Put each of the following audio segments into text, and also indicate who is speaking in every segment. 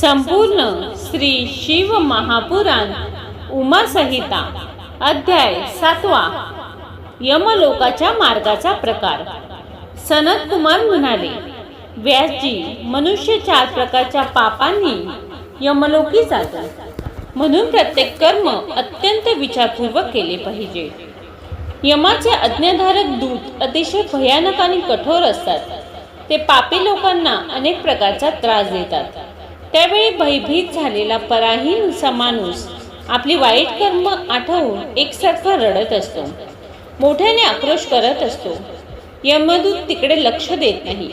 Speaker 1: संपूर्ण श्री शिव महापुराण उमा संहिता अध्याय सातवा यमलोकाच्या मार्गाचा प्रकार. सनत कुमार म्हणाले व्यासजी मनुष्य चार प्रकारच्या पापांनी यमलोकी जातो म्हणून प्रत्येक कर्म अत्यंत विचारपूर्वक केले पाहिजे. यमाचे आज्ञाधारक दूत अतिशय भयानक आणि कठोर असतात. ते पापी लोकांना अनेक प्रकारचा त्रास देतात. त्यावेळी भयभीत झालेला पराहीन माणूस आपली वाईट कर्म आठवून एकसारखा रडत असतो. मोठ्याने आक्रोश करत असतो. यमदूत तिकडे लक्ष देत नाही.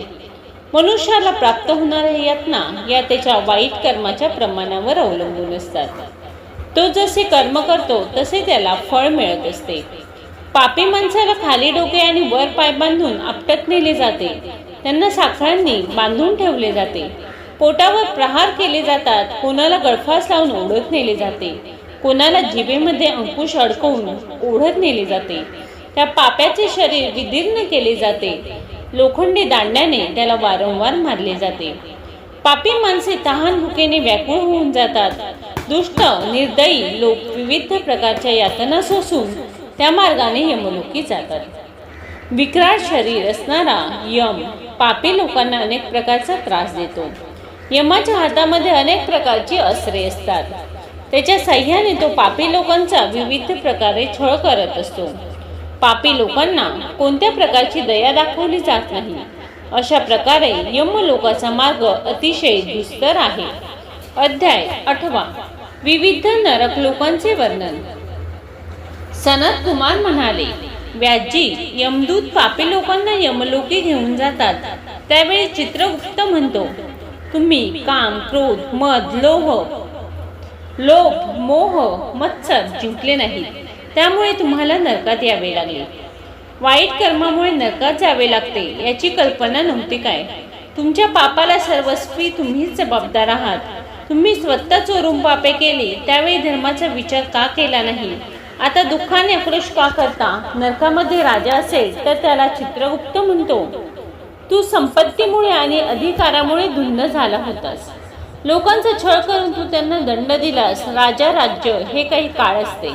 Speaker 1: मनुष्याला प्राप्त होणाऱ्या यातना या त्याच्या वाईट कर्माच्या प्रमाणावर अवलंबून असतात. तो जसे कर्म करतो तसे त्याला फळ मिळत असते. पापी माणसाला खाली डोके आणि वर पाय बांधून आपटत नेले जाते. त्यांना साखळांनी बांधून ठेवले जाते. पोटावर प्रहार केले जातात. कोणाला गळफास लावून ओढत नेले जाते. कोणाला जिभेमध्ये अंकुश अडकवून ओढत नेले जाते. त्या पाप्याचे शरीर विदीर्ण केले जाते. लोखंडी दांड्याने त्याला वारंवार मारले जाते. पापी माणसे तहान भुकेने व्याकुळ होऊन जातात. दुष्ट निर्दयी लोक विविध प्रकारच्या यातना सोसून त्या मार्गाने यमलोकी जातात. विक्राळ शरीर असणारा यम पापी लोकांना अनेक प्रकारचा त्रास देतो. यमाच्या हातामध्ये अनेक प्रकारची अस्त्रे असतात. त्याच्या सह्याने तो पापी लोकांचा विविध प्रकारे छळ करत असतो. पापी लोकांना कोणत्या प्रकारची दया दाखवली जात नाही. अशा प्रकारे यम लोकाचा मार्ग अतिशय दुस्तर आहे. अध्याय आठवा. विविध नरक लोकांचे वर्णन. सनत कुमार म्हणाले व्याजी यमदूत पापी लोकांना यमलोकी घेऊन जातात. त्यावेळी चित्रगुप्त म्हणतो तुम्ही काम क्रोध मद लोह लोभ मोह मत्सर जिंकले नाहीत त्यामुळे तुम्हाला नरकात यावे लागले. वाईट कर्मामुळे नरकात जावे लागते याची कल्पना नव्हती काय? तुमच्या पापाला सर्वस्वी तुम्हीच जबाबदार आहात. तुम्ही स्वतः चोरून पापे केली त्यावेळी धर्माचा विचार का केला नाही? आता दुःखाने आक्रोश का करता? नरकामध्ये राजा असेल तर त्याला चित्रगुप्त म्हणतो. तू संपत्तीमुळे आणि अधिकारामुळे धुंद झाला होतास. लोकांचा छळ करून तू त्यांना दंड दिलास. राजा राज्य हे काही काळ असते.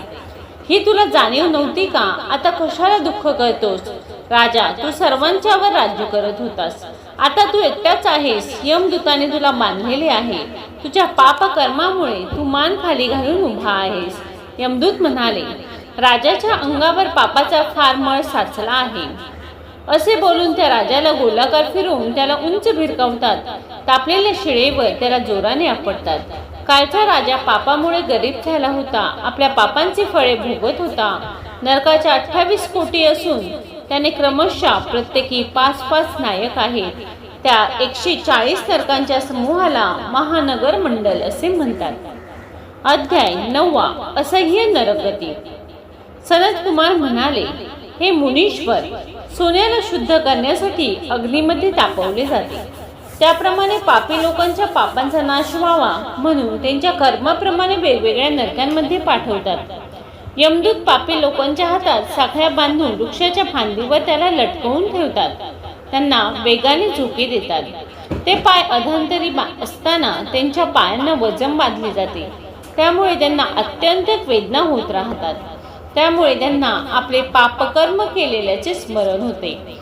Speaker 1: ही तुला जाणीव नव्हती का? आता कशाला दुःख करतोस? राजा तू सर्वांच्यावर राज्य करत होतास. आता तू एकटाच आहेस. यमदूताने तुला बांधलेले आहे. तुझ्या पाप कर्मामुळे तू मान खाली घालून उभा आहेस. यमदूत म्हणाले राजाच्या अंगावर पापाचा फार मळ साचला आहे. असे बोलून त्या राजाला गोलाकार फिरवून त्याला उंच भिरकावतात. तापलेल्या शिळेवर त्याला जोराने आपटतात. कालचा राजा पापामुळे गरीब झाला होता. आपल्या पापांची फळे भोगत होता. नरकाच्या अठ्ठावीस कोटी असून त्याने क्रमशः प्रत्येकी पाच पाच नायक आहेत. त्या एकशे चाळीस नरकांच्या समूहाला महानगर मंडल असे म्हणतात. अध्याय नववा असह्य नरकगती सनत कुमार म्हणाले हे मुनीश्वर सोन्याला शुद्ध करण्यासाठी अग्नीमध्ये तापवले जाते. त्याप्रमाणे पापी लोकांच्या पापांचा नाश व्हावा म्हणून त्यांच्या कर्माप्रमाणे वेगवेगळ्या नरकांमध्ये पाठवतात. यमदूत पापी लोकांच्या हातात साखळ्या बांधून वृक्षाच्या फांदीवर त्याला लटकवून ठेवतात. त्यांना वेगाने झोके देतात. ते पाय अधांतरी असताना त्यांच्या पायांना वजन बांधले जाते. त्यामुळे त्यांना अत्यंत वेदना होत राहतात. त्यामुळे त्यांना आपले पापकर्म केलेल्याचे स्मरण होते.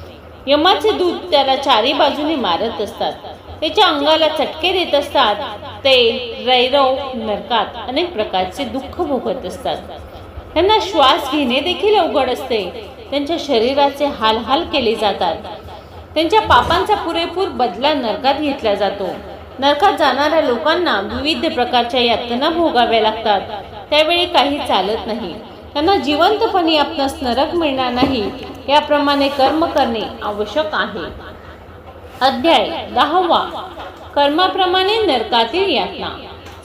Speaker 1: यमाचे दूत त्याला चारी बाजूने मारत असतात. त्याच्या अंगाला चटके देत असतात. ते रैरव नरकात अनेक प्रकारचे दुःख भोगत असतात. त्यांना श्वास घेणे देखील अवघड असते. त्यांच्या शरीराचे हालहाल केले जातात. त्यांच्या पापांचा पुरेपूर बदला नरकात घेतला जातो. नरकात जाणाऱ्या लोकांना विविध प्रकारच्या यातना भोगाव्या लागतात. त्यावेळी काही चालत नाही. त्यांना जिवंतपणे आपणास नरक मिळणार नाही याप्रमाणे कर्म करणे आवश्यक आहे. अध्याय दहावा. कर्माप्रमाणे नरकातील यातना.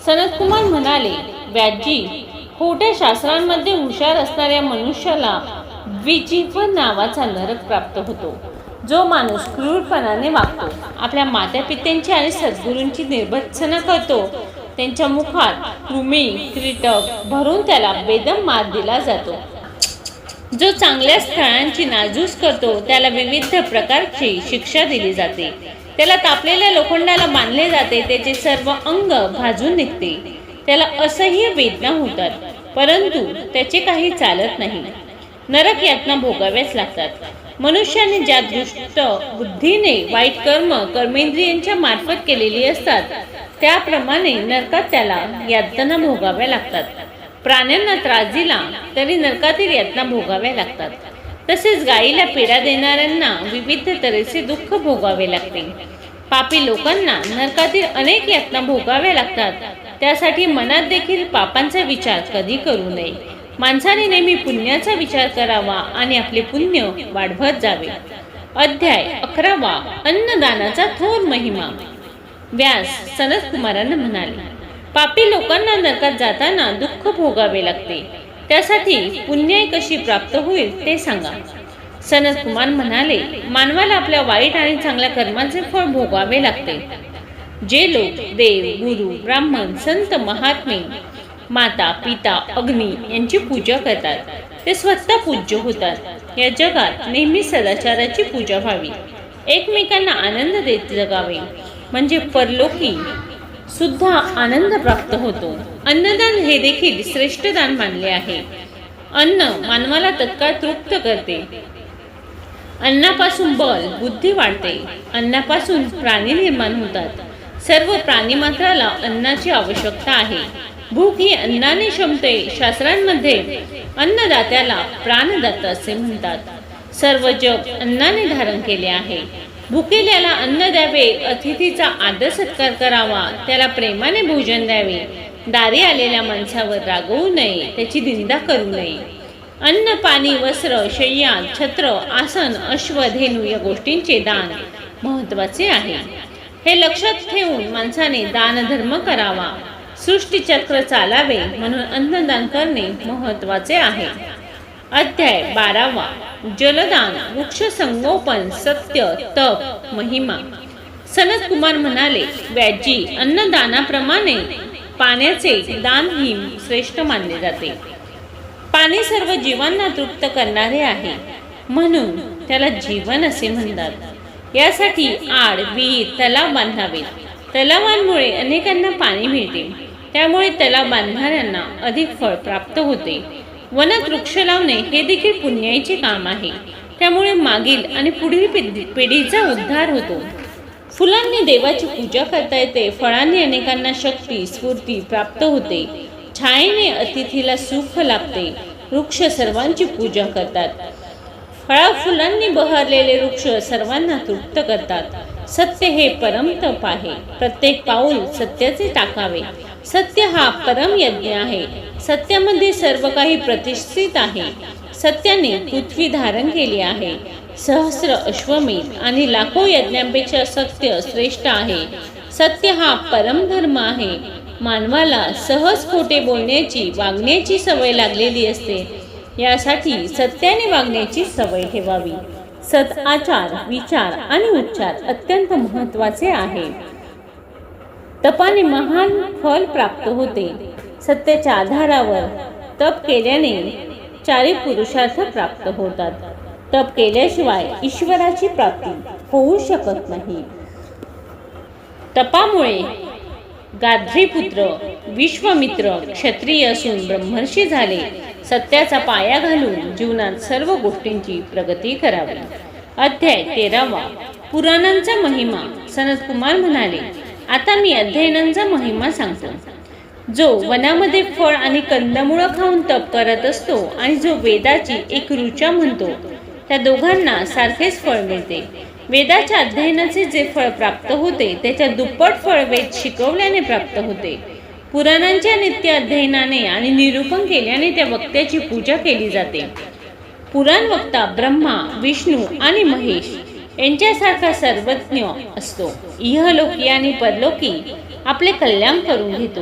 Speaker 1: सनतकुमार म्हणाले व्याजी खोट्या शास्त्रांमध्ये हुशार असणाऱ्या मनुष्याला द्विजीव नावाचा नरक प्राप्त होतो. जो माणूस क्रूरपणाने वागतो आपल्या मातापित्यांची आणि सद्गुरूंची निर्भत्सना करतो त्यांच्या मुखात कृमी कीटक भरून त्याला बेदम मार दिला जातो. जो चांगल्या स्थळांची नाजूस करतो त्याला विविध प्रकारची शिक्षा दिली जाते. त्याला तापलेल्या लोखंडाला बांधले जाते त्याचे सर्व अंग भाजून निघते. त्याला असह्य वेदना होतात परंतु त्याचे काही चालत नाही. नरक यातना भोगाव्याच लागतात. मनुष्याने ज्या दृष्ट बुद्धीने वाईट कर्म कर्मेंद्रियांच्या मार्फत केलेली असतात त्याप्रमाणे नरकात त्याला यातना भोगाव्या लागतात. प्राण्यांना त्रास दिला तरी नरकातील यातना भोगाव्या लागतात. तसेच गायीला पीडा देणाऱ्यांना विविध तऱ्हेचे दुःख भोगावे लागते. पापी लोकांना नरकातील अनेक यातना भोगाव्या लागतात. त्यासाठी मनात देखील पापांचा विचार कधी करू नये. माणसाने नेहमी पुण्याचा विचार करावा आणि आपले पुण्य वाढवत जावे. अध्याय अकरावा अन्नदानाचा थोर महिमा. व्यास सनत कुमारांना म्हणाले पापी लोकांना नरकात जाताना दुःख भोगावे लागते. त्यासाठी पुण्य कशी प्राप्त होईल ते सांगा. सनत कुमार म्हणाले मानवाला आपल्या वाईट आणि चांगल्या कर्माचे फळ भोगावे लागते. जे लोक देव गुरु ब्राह्मण संत महात्मे माता पिता अग्नी यांची पूजा करतात. ते स्वतः पूज्य होतात. या जगात नेहमी सदाचाराची पूजा व्हावी. एकमेकांना आनंद देत जगावे. म्हणजे परलोकी सुद्धा आनंद प्राप्त होतो. अन्नदान हे देखील श्रेष्ठ दान मानले आहे. अन्न मानवाला तत्काळ तृप्त करते. अन्नापासून बल बुद्धी वाढते. अन्नापासून प्राणी निर्माण होतात. सर्व प्राणी मात्राला अन्नाची आवश्यकता आहे. भूक ही अन्नाने शमते. शास्त्रांमध्ये अन्नदात्याला प्राणदाता असे म्हणतात. सर्व जग अन्नाने धारण केले आहे. भुकेल्याला अन्न द्यावे अतिथीचा आदर सत्कार करावा त्याला प्रेमाने भोजन द्यावे. दारी आलेल्या माणसावर रागवू नये त्याची निंदा करू नये. अन्न पाणी वस्त्र शय्या छत्र आसन अश्व धेनू या गोष्टींचे दान महत्त्वाचे आहे. हे लक्षात ठेवून माणसाने दानधर्म करावा. सृष्टीचक्र चालावे म्हणून अन्नदान करणे महत्त्वाचे आहे. अध्याय बारावा. जलदान वृक्ष संगोपन सत्य तप महिमा. सनत कुमार म्हणाले व्याजी अन्नदानाप्रमाणे पाण्याचे दान ही श्रेष्ठ मानले जाते. पाणी सर्व जीवांना तृप्त करणारे आहे. म्हणून त्याला जीवन असे म्हणतात. यासाठी आड विहीर तलाव बांधावेत. तलावांमुळे अनेकांना पाणी मिळते. त्यामुळे त्याला बांधणाऱ्यांना अधिक फळ प्राप्त होते. वनात वृक्ष लावणे हे देखील पुण्याचे काम आहे. त्यामुळे मागील आणि पुढील पिढीचा उद्धार होतो. फुलांनी देवाची पूजा करता येते. फळांनी अनेकांना शक्ती स्फूर्ती प्राप्त होते. छायेने अतिथीला सुख लाभते. वृक्ष सर्वांची पूजा करतात. फळा फुलांनी बहरलेले वृक्ष सर्वांना तृप्त करतात. सत्य हे परम तप आहे. प्रत्येक पाऊल सत्याचे टाकावे. सत्य हा परम यज्ञ आहे. सत्यामध्ये सर्व काही प्रतिष्ठित आहे. सत्याने पृथ्वी धारण केली आहे. सहस्र अश्वमेध आणि लाखो यज्ञांपेक्षा सत्य श्रेष्ठ आहे. सत्य हा परमधर्म आहे. मानवाला सहज खोटे बोलण्याची वागण्याची सवय लागलेली असते. यासाठी सत्याने वागण्याची सवय ठेवावी. सत आचार विचार आणि उच्चार अत्यंत महत्त्वाचे आहे. तपाने महान फल प्राप्त होते. सत्याच्या आधारावर तप केल्याने चारी पुरुषार्थ प्राप्त होतात. तप केल्याशिवाय ईश्वराची प्राप्ती होऊ शकत नाही. तपामुळे गाध्रीपुत्र विश्वमित्र क्षत्रिय असून ब्रह्मर्षी झाले सत्याचा पाया घालून जीवनात सर्व गोष्टींची प्रगती करावी. अध्याय तेरावा. पुराणांचा महिमा सनत कुमार म्हणाले आता मी अध्ययनांचा महिमा सांगतो. जो वनामध्ये फळ आणि कंदमुळं खाऊन तप करत असतो आणि जो वेदाची एक रुचा म्हणतो त्या दोघांना सारखेच फळ मिळते. वेदाच्या अध्ययनाचे जे फळ प्राप्त होते त्याच्या दुप्पट फळ वेद शिकवल्याने प्राप्त होते. पुराणांच्या नित्य अध्ययनाने आणि निरूपण केल्याने त्या वक्त्याची पूजा केली जाते. पुराण वक्ता ब्रह्मा विष्णू आणि महेश यांच्यासारखा सर्वज्ञ असतो. इहलोकी आणि परलोकी आपले कल्याण करून घेतो.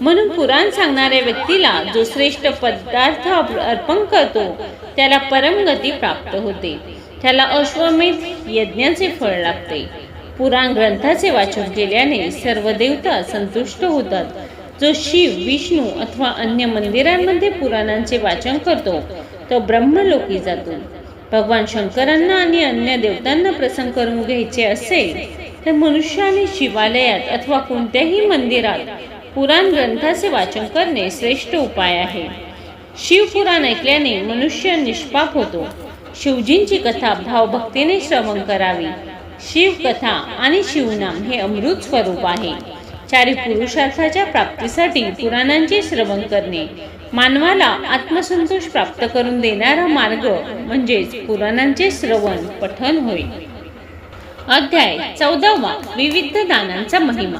Speaker 1: म्हणून पुराण सांगणाऱ्या व्यक्तीला जो श्रेष्ठ पदार्थ अर्पण करतो त्याला परमगती प्राप्त होते. त्याला अश्वमेध यज्ञाचे फळ लागते. पुराण ग्रंथाचे वाचन केल्याने सर्व देवता संतुष्ट होतात. जो शिव विष्णू अथवा अन्य मंदिरांमध्ये पुराणांचे वाचन करतो तो ब्रह्मलोकी जातो. भगवान शंकरांना आणि अन्य देवतांना प्रसन्न करून घ्यायचे असेल तर मनुष्याने शिवालयात अथवा कोणत्याही मंदिरात पुराण ग्रंथाचे वाचन करणे श्रेष्ठ उपाय आहे. शिवपुराण ऐकल्याने मनुष्य निष्पाप होतो. शिवजींची कथा भावभक्तीने श्रवण करावी. शिवकथा आणि शिवनाम हे अमृत स्वरूप आहे. चारी पुरुषार्थाच्या प्राप्तीसाठी पुराणांचे श्रवण करणे मानवाला आत्मसंतोष प्राप्त करून देणारा मार्ग म्हणजेच पुराणांचे श्रवण पठन होय. अध्याय चौदावा विविध दानांचा महिमा.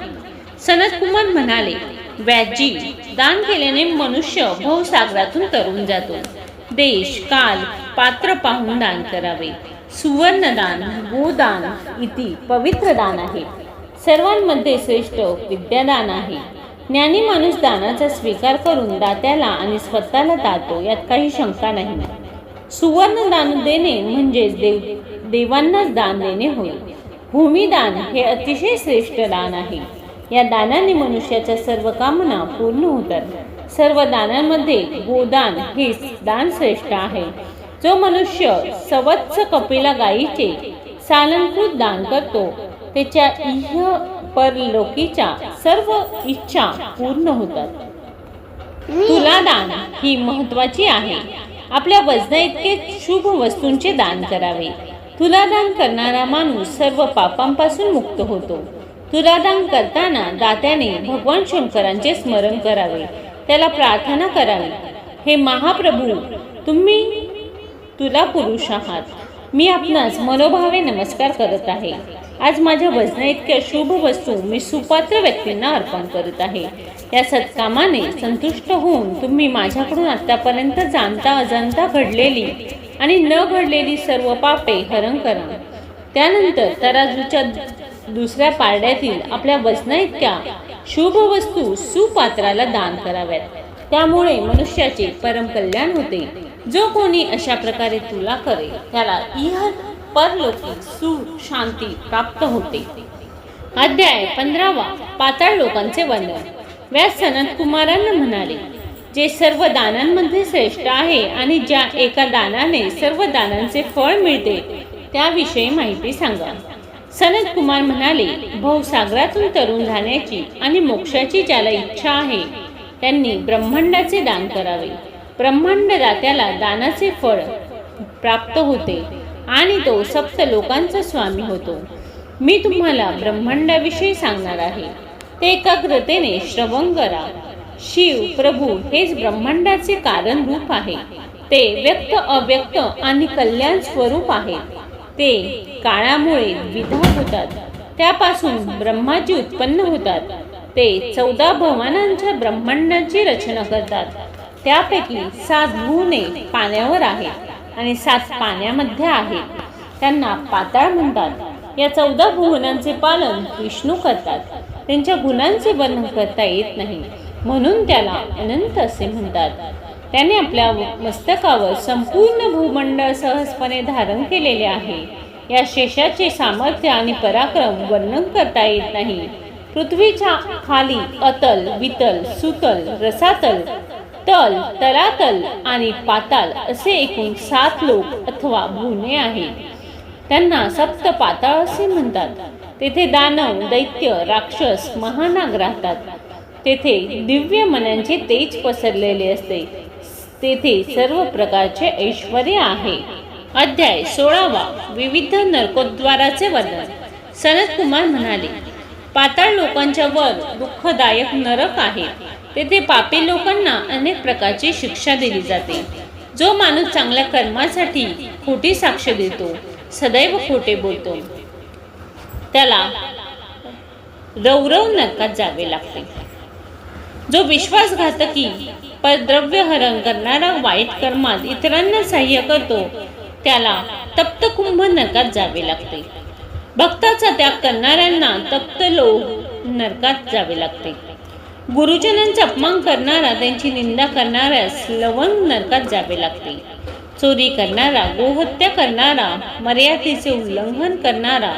Speaker 1: सनत कुमार म्हणाले व्याजी दान केल्याने मनुष्य भवसागरातून तरुण जातो. देश काल पात्र पाहून दान करावे. सुवर्णदान गोदान इति पवित्र दान आहे. सर्वांमध्ये श्रेष्ठ विद्यादान आहे. ज्ञानी माणूस दानाचा स्वीकार करून दात्याला आणि स्वतःला दातो यात काही शंका नाही. सुवर्ण दान देणे म्हणजेच देव देवांनाच दान देणे होय. भूमिदान हे अतिशय श्रेष्ठ दान आहे. या दानाने मनुष्याच्या सर्व कामना पूर्ण होतात. सर्व दानांमध्ये गोदान हे दान श्रेष्ठ आहे. जो मनुष्य सवत्स कपिला गायीचे सालंकृत दान करतो त्याच्या इह परलोकीच्या सर्व इच्छा पूर्ण होतात. तुला दान ही महत्वाची आहे. आपल्या वजना इतके शुभ वस्तूंचे दान करावे. तुला दान करणारा माणूस सर्व पापांपासून मुक्त होतो. तुला दान करताना दात्याने भगवान शंकरांचे स्मरण करावे. त्याला प्रार्थना करावी. हे महाप्रभू तुम्ही तुला पुरुष आहात. मी आपणास मनोभावे नमस्कार करत आहे. आज माझ्या वजना इतक्या शुभ वस्तू मी सुपात्र व्यक्तींना अर्पण करत आहे. या सत्कामाने संतुष्ट होऊन तुम्ही माझ्याकडून आतापर्यंत जाणता अजाणता घडलेली आणि न घडलेली सर्व पापे हरण करा. त्यानंतर तराजूच्या दुसऱ्या पारड्यातील आपल्या वजना इतक्या शुभ वस्तू सुपात्राला दान कराव्यात. त्यामुळे मनुष्याचे परम कल्याण होते. जो कोणी अशा प्रकारे तुला करेल त्याला इह परलोकी सुख शांती प्राप्त होते. अध्याय पंधरावा. पाताळ लोकांचे वर्णन. व्यास सनत कुमारांना म्हणाले जे सर्व दानांमध्ये श्रेष्ठ आहे आणि ज्या एका दानाने सर्व दानांचे फळ मिळते त्याविषयी माहिती सांगा. सनत कुमार म्हणाले भवसागरातून तरुण राहण्याची आणि मोक्षाची ज्याला इच्छा आहे त्यांनी ब्रह्मांडाचे दान करावे. ब्रह्मांड दात्याला दानाचे फळ प्राप्त होते. आणि तो सप्त लोकांचा स्वामी होतो. मी तुम्हाला ब्रह्मांडाविषयी सांगणार आहे. ते एकाग्रतेने श्रवण करा. शिव प्रभू हेच ब्रह्मांडाचे कारण रूप आहे. ते व्यक्त अव्यक्त आणि कल्याण स्वरूप आहे ते काळामुळे विधा होतात. त्यापासून ब्रह्माची उत्पन्न होतात. ते चौदा भवानांच्या ब्रह्मांडाची रचना करतात. त्यापैकी सात भुवने पाण्यावर आहेत. आणि सात पाण्यामध्ये आहे त्यांना पाताळ म्हणतात. या चौदा भुवनांचे पालन विष्णू करतात. त्यांच्या गुणांचे वर्णन करता येत नाही. म्हणून त्याला अनंत असे म्हणतात. त्याने आपल्या मस्तकावर संपूर्ण भूमंडळ सहजपणे धारण केलेले आहे. या शेषाचे सामर्थ्य आणि पराक्रम वर्णन करता येत नाही. पृथ्वीच्या खाली अतल वितल सुतल रसातल तल तलातल आणि पाताल असे एकूण सात लोक अथवा भुवने आहेत. त्यांना सप्त पाताळ असे म्हणतात. तेथे दानव दैत्य राक्षस महानाग राहतात. तेथे दिव्य मनांचे तेज पसरलेले असते. तेथे सर्व प्रकारचे ऐश्वर आहे. अध्याय सोळावा. विविध नरकोद्वाराचे वर्णन. सनत कुमार म्हणाले पाताळ लोकांच्या वर दुःखदायक नरक आहे. तेथे पापी लोकांना अनेक प्रकारची शिक्षा दिली जाते. जो माणूस चांगल्या कर्मासाठी खोटी साक्ष देतो सदैव खोटे बोलतो. त्याला रौरव नरकात जावे लागते. जो विश्वासघातकी परद्रव्य हरण करणारा वाईट कर्मात इतरांना सहाय्य करतो त्याला तप्त कुंभ नरकात जावे लागते. भक्ताचा त्याग करणाऱ्यांना तप्त लोक नरकात जावे लागते. गुरुजनांचा अपमान करणारा त्यांची निंदा करणाऱ्यास लवंग नरकात जावे लागते. चोरी करणारा गोहत्या करणारा मर्यादेचे उल्लंघन करणारा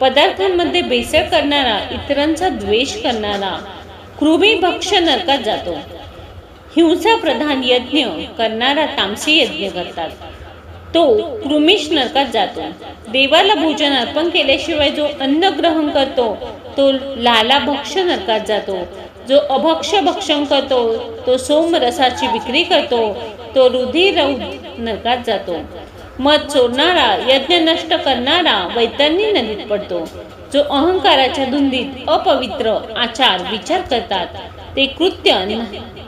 Speaker 1: पदार्थांमध्ये बेसळ करणारा इतरांचा द्वेष करणारा कृमी भक्ष नरकात जातो. हिंसा प्रधान यज्ञ करणारा तामसी यज्ञ करतात. तो कृमिश नरकात जातो. देवाला भोजन अर्पण केल्याशिवाय जो अन्न ग्रहण करतो तो लाला भक्ष नरकात जातो. जो अभक्ष भक्षण करतो तो सोमरसाची विक्री करतो तो रुधिर नरकात जातो. मध चोरणारा यज्ञ नष्ट करणारा वैतरणी नदीत पडतो. जो अहंकाराच्या धुंदीत अपवित्र आचार विचार करतात ते कृत्य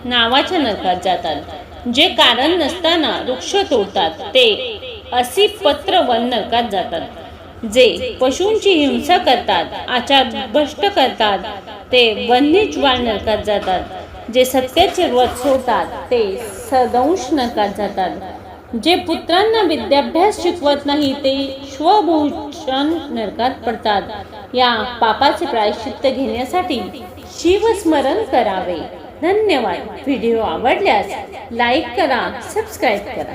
Speaker 1: नावाच्या नरकात जातात. जे कारण नसताना वृक्ष तोडतात ते असी पत्र वन नरकात जातात. जे पशूंची हिंसा करतात आचार भ्रष्ट करतात ते वन्यज्वाळ नरकात जातात. जे सत्याचे व्रत सोडतात ते सदंश नरकात जातात. जे पुत्रांना विद्याभ्यास शिकवत नाही ते स्वभूषण नरकात पडतात. या पापाचे प्रायश्चित्त घेण्यासाठी शिवस्मरण करावे. धन्यवाद. व्हिडिओ आवडल्यास लाईक करा सबस्क्राईब करा.